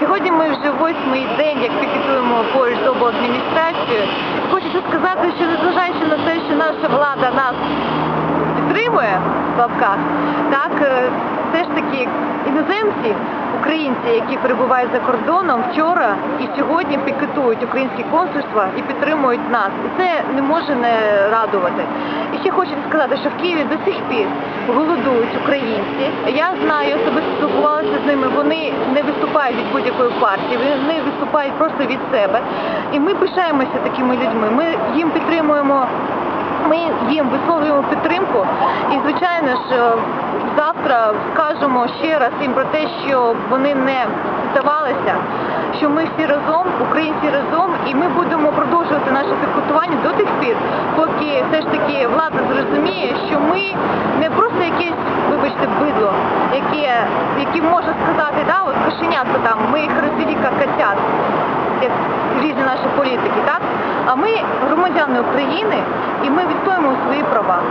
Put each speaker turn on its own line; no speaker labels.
Сьогодні ми вже восьмий день, як пікетуємо поруч з обладміністрацією. Хочеться сказати, що незважаючи на те, що наша влада нас підтримує в лапках, так е, все ж таки іноземці, українці, які перебувають за кордоном, вчора і сьогодні пікетують українські консульства і підтримують нас. І це не може не радувати. І ще хочу сказати, що в Києві до сих пір голодують українці. Я знаю, особисто спілкувалася з ними. Вони не виступають від будь-якої партії, вони виступають просто від себе. І ми пишаємося такими людьми. Ми їм підтримуємо ми їм висловлюємо підтримку і, звичайно ж, е, завтра скажемо ще раз їм про те, що вони не здавалися, що ми всі разом, українці разом, і ми будемо продовжувати наше пікетування до тих пір, поки все ж таки влада зрозуміє, що ми не просто якесь, вибачте, бидло, яке, які може сказати, да, от кошенятко там, ми їх розвели як котят як різні наші політики, так? А ми громадяни України і ми відстоїмо свої права.